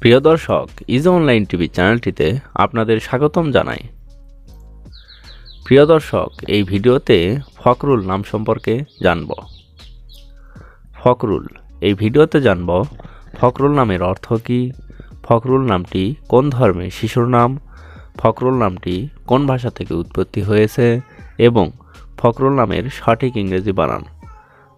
প্রিয় দর্শক, is online TV চ্যানেলটিতে আপনাদের স্বাগতম জানাই। প্রিয় দর্শক, এই ভিডিওতে ফখরুল নাম সম্পর্কে জানব। ফখরুল, এই ভিডিওতে জানব ফখরুল নামের অর্থ কী, ফখরুল নামটি কোন ধর্মের শিশুর নাম, ফখরুল নামটি কোন ভাষা থেকে উৎপত্তি হয়েছে, এবং ফখরুল নামের সঠিক ইংরেজি বানান।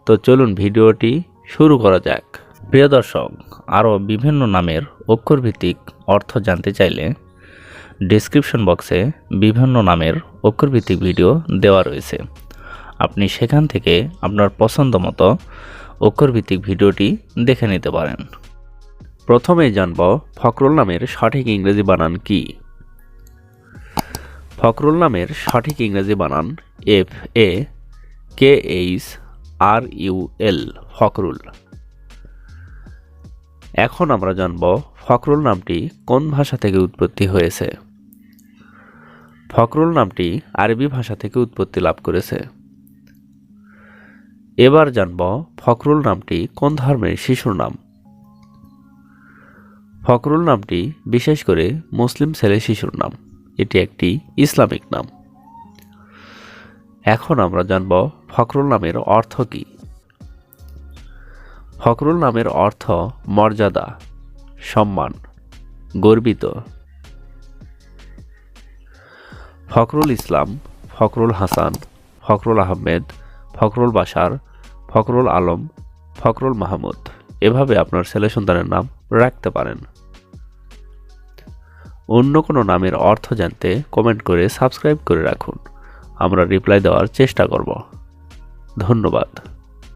তো চলুন ভিডিওটি শুরু করা যাক। প্রিয় দর্শক, আরও বিভিন্ন নামের অক্ষরভিত্তিক অর্থ জানতে চাইলে ডেসক্রিপশন বক্সে বিভিন্ন নামের অক্ষরভিত্তিক ভিডিও দেওয়া রয়েছে। আপনি সেখান থেকে আপনার পছন্দ মতো অক্ষরভিত্তিক ভিডিওটি দেখে নিতে পারেন। প্রথমেই জানব ফখরুল নামের সঠিক ইংরেজি বানান কি। ফখরুল নামের সঠিক ইংরেজি বানান F A K H R U L Fakhrul. এখন আমরা জানব ফখরুল নামটি কোন ভাষা থেকে উৎপত্তি হয়েছে। ফখরুল নামটি আরবি ভাষা থেকে উৎপত্তি লাভ করেছে। এবার জানব ফখরুল নামটি কোন ধর্মের শিশুর নাম। ফখরুল নামটি বিশেষ করে মুসলিম ছেলে শিশুর নাম। এটি একটি ইসলামিক নাম। এখন আমরা জানব ফখরুল নামের অর্থ কী। ফখরুল নামের অর্থ মর্যাদা, সম্মান, গর্বিত। ফখরুল ইসলাম, ফখরুল হাসান, ফখরুল আহমেদ, ফখরুল বাশার, ফখরুল আলম, ফখরুল মাহমুদ। এভাবে আপনার ছেলে সন্তানের নাম রাখতে পারেন। অন্য কোনো নামের অর্থ জানতে কমেন্ট করে সাবস্ক্রাইব করে রাখুন। আমরা রিপ্লাই দেওয়ার চেষ্টা করব। ধন্যবাদ।